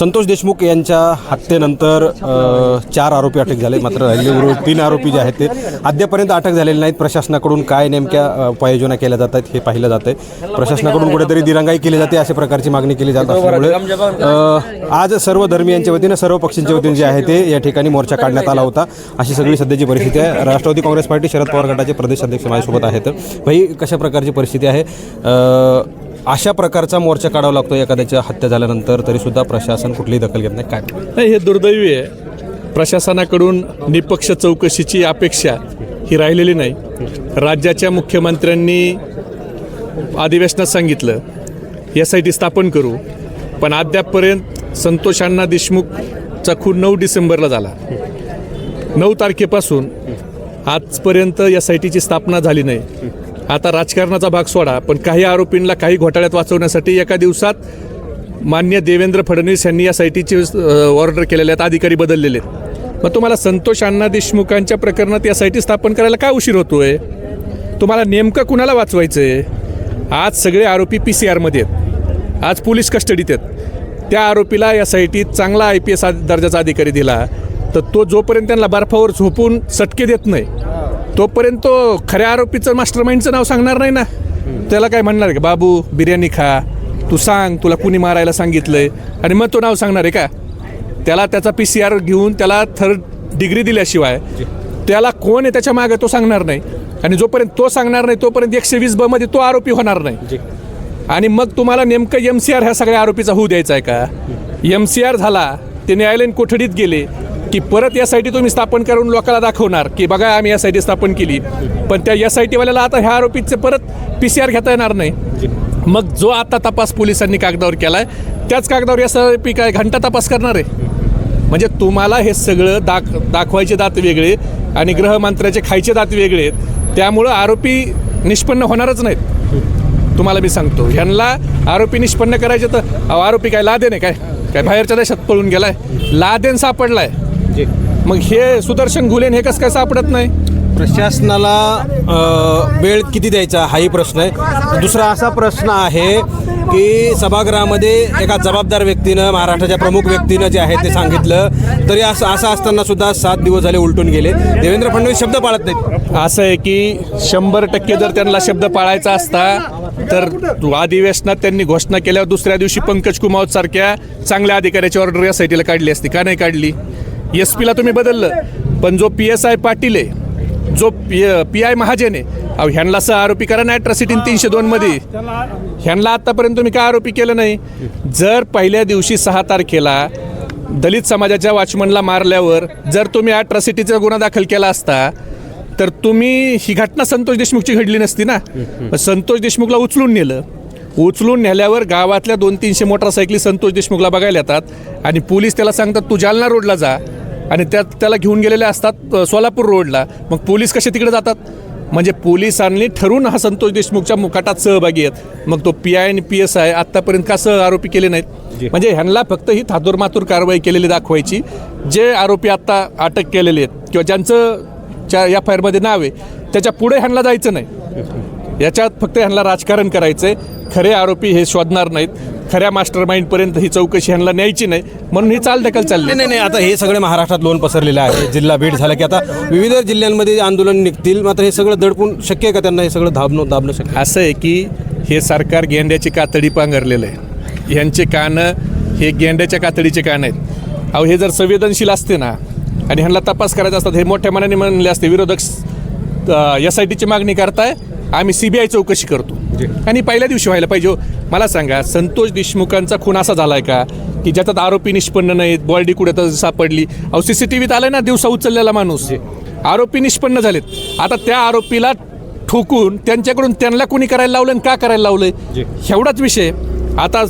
संतोष देशमुख यांच्या हत्येनंतर चार आरोपी अटक झाले मात्र राहिले उर्वरित तीन आरोपी जे आहेत ते अद्यापर्यंत अटक झालेले नाहीत. प्रशासनाकडून काय नेमक्या उपाययोजना केल्या जात आहेत हे पाहिलं जात आहे. प्रशासनाकडून कुठेतरी दिरंगाई केली जाते अशा प्रकारची मागणी केली जात असल्यामुळे आज सर्व धर्मियांच्या वतीनं सर्व पक्षांच्या वतीने जे आहे ते या ठिकाणी मोर्चा काढण्यात आला होता. अशी सगळी सध्याची परिस्थिती आहे. राष्ट्रवादी काँग्रेस पार्टी शरद पवार गटाचे प्रदेश अध्यक्ष माझ्यासोबत आहेत. भाई कशा प्रकारची परिस्थिती आहे? अशा प्रकारचा मोर्चा काढावा लागतो एखाद्याच्या हत्या झाल्यानंतर तरीसुद्धा प्रशासन कुठलीही दखल घेत नाही. काय? नाही हे दुर्दैवी आहे. प्रशासनाकडून निपक्ष चौकशीची अपेक्षा ही राहिलेली नाही. राज्याच्या मुख्यमंत्र्यांनी अधिवेशनात सांगितलं एस आय टी स्थापन करू. पण अद्यापपर्यंत संतोषांना देशमुख देशमुखचा खून नऊ डिसेंबरला झाला. नऊ तारखेपासून आजपर्यंत एस आय टीची स्थापना झाली नाही. आता राजकारणाचा भाग सोडा पण काही आरोपींना काही घोटाळ्यात वाचवण्यासाठी एका दिवसात मान्य देवेंद्र फडणवीस यांनी या सायटीचे ऑर्डर केलेल्या आहेत अधिकारी बदललेले आहेत. मग तुम्हाला संतोष अण्णा देशमुखांच्या प्रकरणात या साईटी स्थापन करायला का उशीर होतो आहे तुम्हाला नेमकं कुणाला वाचवायचं आहे आज सगळे आरोपी पी सी आरमध्ये आहेत. आज पोलीस कस्टडीत आहेत. त्या आरोपीला या साईटीत चांगला आय पी एस दर्जाचा अधिकारी दिला तर तो जोपर्यंत त्यांना बर्फावर झोपून सटके देत नाही तोपर्यंत तो खऱ्या आरोपीचं मास्टर माइंडचं नाव सांगणार नाही ना. त्याला काय म्हणणार आहे का? बाबू बिर्याणी खा. तू सांग तुला कुणी मारायला सांगितलंय? आणि मग तो नाव सांगणार आहे का? त्याला त्याचा पी सी आर घेऊन त्याला थर्ड डिग्री दिल्याशिवाय त्याला कोण आहे त्याच्यामागे तो सांगणार नाही. आणि जोपर्यंत तो सांगणार नाही तोपर्यंत एकशे वीस ब मध्ये तो आरोपी होणार नाही. आणि मग तुम्हाला नेमकं एम सी आर ह्या सगळ्या आरोपीचा होऊ द्यायचा आहे का? एम सी आर झाला ते न्यायालयीन कोठडीत गेले की परत या टी तुम्ही स्थापन करून लोकांना दाखवणार की बघा आम्ही या टी स्थापन केली. पण त्या एस आय टीवाल्याला आता ह्या आरोपीचे परत पी सी आर घेता येणार नाही. मग जो आता तपास पोलिसांनी कागदावर केला आहे त्याच कागदावर एस आय पी काय घंटा तपास करणार आहे? म्हणजे तुम्हाला हे सगळं दाख दाखवायचे दात वेगळे आणि गृहमंत्र्याचे खायचे दात वेगळे आहेत. त्यामुळं आरोपी निष्पन्न होणारच नाहीत. तुम्हाला मी सांगतो ह्यांना आरोपी निष्पन्न करायचे तर अहो, आरोपी काय लादेन आहे काय? काय बाहेरच्या देशात पळून गेलाय? लादेन सापडलाय. मग हे सुदर्शन घुलेन हे कसं काय सापडत नाही? प्रशासनाला अ, वेळ किती द्यायचा हाही प्रश्न आहे. दुसरा असा प्रश्न आहे की सभागृहामध्ये एका जबाबदार व्यक्तीनं महाराष्ट्राच्या प्रमुख व्यक्तीनं जे आहे ते सांगितलं तरी असं असं असताना सुद्धा सात दिवस झाले उलटून गेले. देवेंद्र फडणवीस शब्द पाळत नाहीत. असं आहे की शंभर टक्के जर त्यांना शब्द पाळायचा असता तर अधिवेशनात त्यांनी घोषणा केल्यावर दुसऱ्या दिवशी पंकज कुमावत सारख्या चांगल्या अधिकाऱ्याची ऑर्डर या साईटीला काढली असती. का नाही काढली? एस पीला तुम्ही बदललं. पण जो पी एस आय पाटील आहे जो पी पी आय महाजन आहे अहो ह्यांना सह आरोपी करा ना अॅट्रॉसिटी तीनशे दोनमध्ये ह्यांना आत्तापर्यंत तुम्ही का आरोपी केलं नाही? जर पहिल्या दिवशी सहा तारखेला दलित समाजाच्या वॉचमनला मारल्यावर जर तुम्ही अॅट्रॉसिटीचा गुन्हा दाखल केला असता तर तुम्ही ही घटना संतोष देशमुखची घडली नसती ना? संतोष देशमुखला उचलून नेलं. उचलून नेल्यावर गावातल्या दोन तीनशे मोटरसायकली संतोष देशमुखला बघायला येतात. आणि पोलीस त्याला सांगतात तू जालना रोडला जा. आणि त्यात त्याला घेऊन गेलेले असतात सोलापूर रोडला. मग पोलीस कसे तिकडे जातात? म्हणजे पोलिसांनी ठरून हा संतोष देशमुखच्या मुकाटात सहभागी आहेत. मग तो पी आय आणि पी एस आय आत्तापर्यंत का सह आरोपी केले नाहीत? म्हणजे ह्यांना फक्त ही थातूरमातूर कारवाई केलेली दाखवायची. जे आरोपी आत्ता अटक केलेले आहेत किंवा ज्यांचं च्या या फायरमध्ये नाव आहे त्याच्या पुढे ह्यांना जायचं नाही. याच्यात फक्त ह्यांना राजकारण करायचं आहे खरे आरोपी हे शोधणार नाहीत. खऱ्या मास्टर माइंडपर्यंत ही चौकशी ह्यांना न्यायची नाही. म्हणून ही चाल ढकल चालली. नाही नाही आता हे सगळे महाराष्ट्रात लोन पसरलेलं आहे. जिल्हा भेट झाला की आता विविध जिल्ह्यांमध्ये आंदोलन निघतील मात्र हे सगळं दडपून शक्य आहे का त्यांना हे सगळं दाबणं दाबणं शक्य? असं आहे की हे सरकार गेंड्याची कातडी पांघरलेलं आहे. ह्यांचे कानं हे गेंड्याच्या कातडीचे कान आहेत. अहो हे जर संवेदनशील असते ना आणि ह्यांना तपास करायचा असतात हे मोठ्या मनाने म्हणले असते विरोधक एस आय टीची मागणी करताय आम्ही सी बी आय चौकशी करतो. आणि पहिल्या दिवशी व्हायला पाहिजे हो. मला सांगा संतोष देशमुखांचा खून असा झालाय का? की ज्याच्यात आरोपी निष्पन्न नाहीत बॉडी कुठे तर सापडली. अहो सी सी टी व्हीत आलाय ना दिवसा उचललेला माणूस आरोपी निष्पन्न झालेत. आता त्या आरोपीला ठोकून त्यांच्याकडून त्यांना कोणी करायला लावलं आणि का करायला लावलंय? एवढाच विषय आता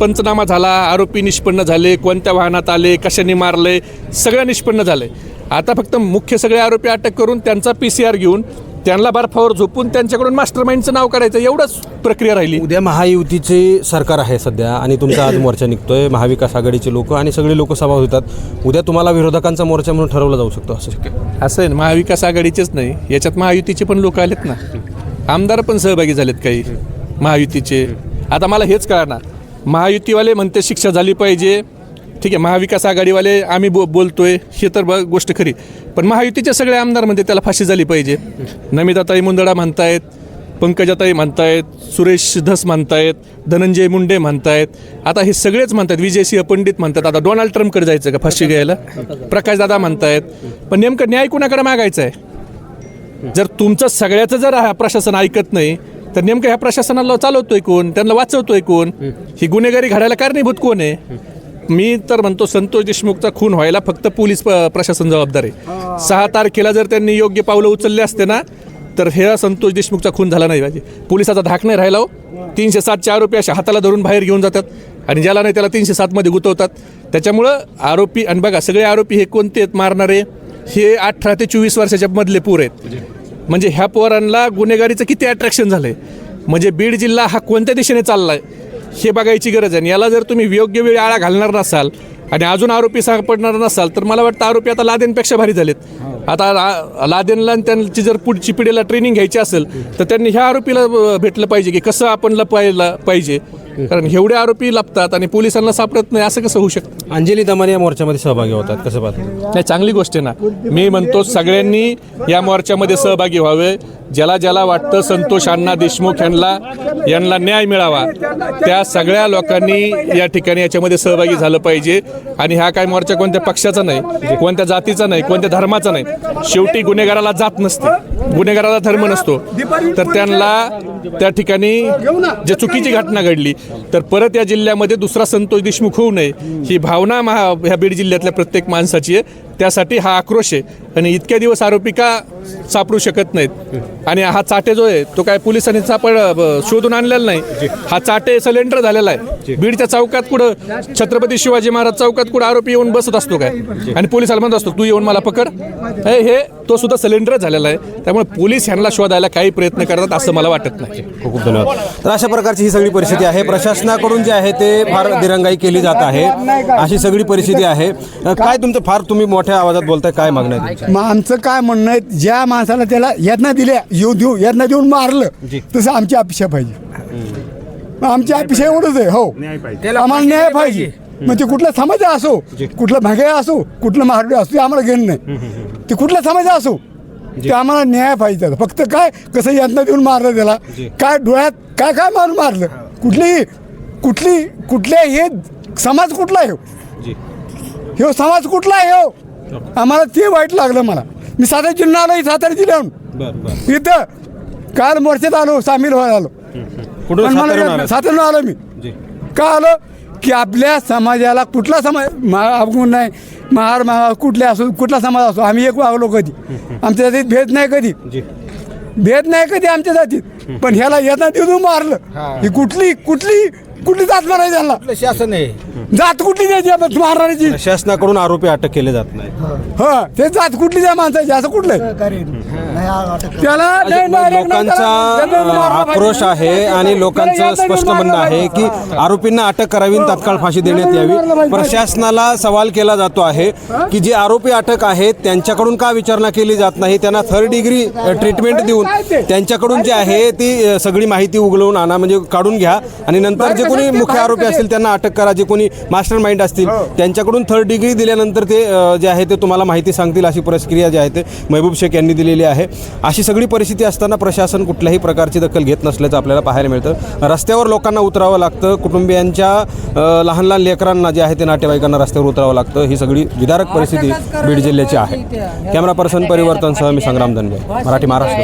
पंचनामा झाला आरोपी निष्पन्न झाले कोणत्या वाहनात आले कशाने मारले सगळं निष्पन्न झालंय. आता फक्त मुख्य सगळे आरोपी अटक करून त्यांचा पी सी आर घेऊन त्यांना बर्फावर झोपून त्यांच्याकडून मास्टर माइंडचं नाव करायचं एवढंच प्रक्रिया राहिली. उद्या महायुतीचे सरकार आहे सध्या आणि तुमचा आज मोर्चा निघतोय महाविकास आघाडीचे लोक आणि सगळे लोक सभा होतात. उद्या तुम्हाला विरोधकांचा मोर्चा म्हणून ठरवला जाऊ शकतो असं. असं आहे महाविकास आघाडीचेच नाही याच्यात महायुतीचे पण लोक आलेत ना. आमदार पण सहभागी झालेत काही महायुतीचे. आता मला हेच कळणार महायुतीवाले म्हणते शिक्षा झाली पाहिजे ठीक आहे महाविकास आघाडीवाले आम्ही बो बोलतोय हे तर ब- गोष्ट खरी. पण महायुतीचे सगळे आमदार म्हणते त्याला फाशी झाली पाहिजे. नमिताताई मुंदडा म्हणतायत पंकजाताई म्हणतायत सुरेश धस म्हणतायत धनंजय मुंडे म्हणतायत. आता हे सगळेच म्हणतात विजयसिंह पंडित म्हणतात आता डोनाल्ड ट्रम्पकडे जायचं का फाशी घ्यायला? प्रकाशदादा म्हणतायत. पण नेमकं न्याय कुणाकडे मागायचा आहे? जर तुमचं सगळ्याचं जर हा प्रशासन ऐकत नाही तर नेमकं ह्या प्रशासनाला चालवतोय कोण? त्यांना वाचवतोय कोण? ही गुन्हेगारी घडायला कारणीभूत कोण आहे? मी तर म्हणतो संतोष देशमुखचा खून व्हायला फक्त पोलीस प्रशासन जबाबदार आहे. सहा तारखेला जर त्यांनी योग्य पावलं उचलले असते ना तर हे संतोष देशमुखचा खून झाला नाही. पाहिजे पोलिसाचा धाक नाही राहिला हो. तीनशे सातचे आरोपी अशा हाताला धरून बाहेर घेऊन जातात आणि ज्याला नाही त्याला तीनशे सातमध्ये गुंतवतात. त्याच्यामुळं आरोपी आणि बघा सगळे आरोपी हे कोणते आहेत मारणारे? हे अठरा ते चोवीस वर्षाच्या मधले पोर आहेत. म्हणजे? ह्या पोरांना गुन्हेगारीचं किती अट्रॅक्शन झालंय? म्हणजे बीड जिल्हा हा कोणत्या दिशेने चाललाय? हे बघायची गरज आहे. आणि याला जर तुम्ही योग्य वेळी आळा घालणार नसाल आणि अजून आरोपी सापडणार नसाल तर मला वाटतं आरोपी आता लादेनपेक्षा भारी झालेत. आता लादेनला त्यांची जर पुढची पिढीला ट्रेनिंग घ्यायची असेल तर त्यांनी ह्या आरोपीला भेटलं पाहिजे की कसं आपण लपायला पाहिजे. कारण एवढे आरोपी लपतात आणि पोलिसांना सापडत नाही असं कसं होऊ शकतं? अंजली दमाने या मोर्चामध्ये सहभागी होतात कसं पाहतात नाही चांगली गोष्ट आहे ना. मी म्हणतो सगळ्यांनी या मोर्चामध्ये सहभागी व्हावे. ज्याला ज्याला वाटतं संतोष अण्णा देशमुख यांना यांना न्याय मिळावा. त्या सगळ्या लोकांनी या ठिकाणी याच्यामध्ये सहभागी झालं पाहिजे. आणि हा काय मोर्चा कोणत्या पक्षाचा नाही कोणत्या जातीचा नाही कोणत्या धर्माचा नाही. शेवटी गुन्हेगाराला जात नसते. गुन्हेगाराला धर्म नसतो. तर त्यांना त्या ठिकाणी जे चुकीची घटना घडली तर परत या जिल्ह्यामध्ये दुसरा संतोष देशमुख होऊ नये. ही भावना महा ह्या बीड जिल्ह्यातल्या प्रत्येक माणसाची आहे. त्यासाठी हा आक्रोश आहे. आणि इतक्या दिवस आरोपी का सापडू शकत नाहीत. आणि हा चाटे जो आहे तो काय पोलिसांनी सापड शोधून आणलेला नाही. हा चाटे सिलेंडर झालेला आहे. बीडच्या चौकात कुठं छत्रपती शिवाजी महाराज चौकात कुठं आरोपी येऊन बसत असतो काय? आणि पोलिसाला म्हणत असतो तू येऊन मला पकड. हे हे तो सुद्धा सिलेंडर झालेला आहे. त्यामुळे पोलीस ह्यांना शोधायला काही प्रयत्न करतात असं मला वाटत नाही. खूप खूप धन्यवाद. तर अशा प्रकारची ही सगळी परिस्थिती आहे. प्रशासनाकडून जे आहे ते फार दिरंगाई केली जात आहे. अशी सगळी परिस्थिती आहे. काय तुमचं फार तुम्ही मोठ्या आवाजात बोलताय काय मागणं आहे आमचं काय म्हणणं आहे ज्या माणसाला त्याला यातना दिल्या येऊ देऊ यातना देऊन मारलं. तसं आमची अपेक्षा पाहिजे. मग आमची अपेक्षा एवढंच आहे हो. आम्हाला न्याय पाहिजे. मग ते कुठला समाज असो कुठला भाग्या असो कुठलं महाराष्ट्र असो ते आम्हाला घेणं नाही. ते कुठला समाज असो ते आम्हाला न्याय पाहिजे त्याला. फक्त काय कसं यातना देऊन मारलं त्याला काय डोळ्यात काय काय मारून मारलं? कुठली कुठली कुठल्या हे समाज कुठला आहे? हो? समाज कुठला आहे हो. आम्हाला ते वाईट लागलं मला. मी सातारा जिल्हा आलो सातारा जिल्ह्याहून इथं काल मोर्चात आलो सामील व्हायला आलो? साताऱ्याहून आलो मी. का आलो? की आपल्या समाजाला कुठला समाज अवगुण नाही. महार महा कुठले असो कुठला समाज असो आम्ही एक वागलो कधी. आमच्या जातीत भेद नाही कधी. भेद नाही कधी आमच्या जातीत. पण ह्याला येता देऊन मारलं. ही. कुठली कुठली कुठली जात म्हणायची त्यांना? शासन आहे? जात कुठली द्यायची आपण मारणाऱ्याची? प्रशासनाकडून आरोपी अटक केले जात नाही हा ते जात कुठली द्या माणसाची? असं कुठलं? लोकांचा आक्रोश आहे आणि लोकांचं स्पष्ट म्हणणं आहे की आरोपींना अटक करावी तात्काळ फाशी देण्यात यावी. प्रशासनाला सवाल केला जातो आहे की जे आरोपी अटक आहेत त्यांच्याकडून का विचारणा केली जात नाही? त्यांना थर्ड डिग्री ट्रीटमेंट देऊन त्यांच्याकडून जे आहे ती सगळी माहिती उघडवून आणा म्हणजे काढून घ्या. आणि नंतर जे कोणी मुख्य आरोपी असतील त्यांना अटक करा. जे कोणी मास्टर माइंड असतील त्यांच्याकडून थर्ड डिग्री दिल्यानंतर ते जे आहे ते तुम्हाला माहिती सांगतील अशी प्रतिक्रिया जी आहे ते महबूब शेख यांनी दिलेली आहे. अशी सगळी परिस्थिती असताना प्रशासन कुठल्याही प्रकारची दखल घेत नसल्याचं आपल्याला पाहायला मिळतं. रस्त्यावर लोकांना उतरावं लागतं कुटुंबियांच्या लहान लहान लेकरांना जे आहे ते नातेवाईकांना रस्त्यावर उतरावं लागतं. ही सगळी विदारक परिस्थिती बीड जिल्ह्याची आहे. कॅमेरा पर्सन परिवर्तनसह मी संग्राम धनवे मराठी महाराष्ट्र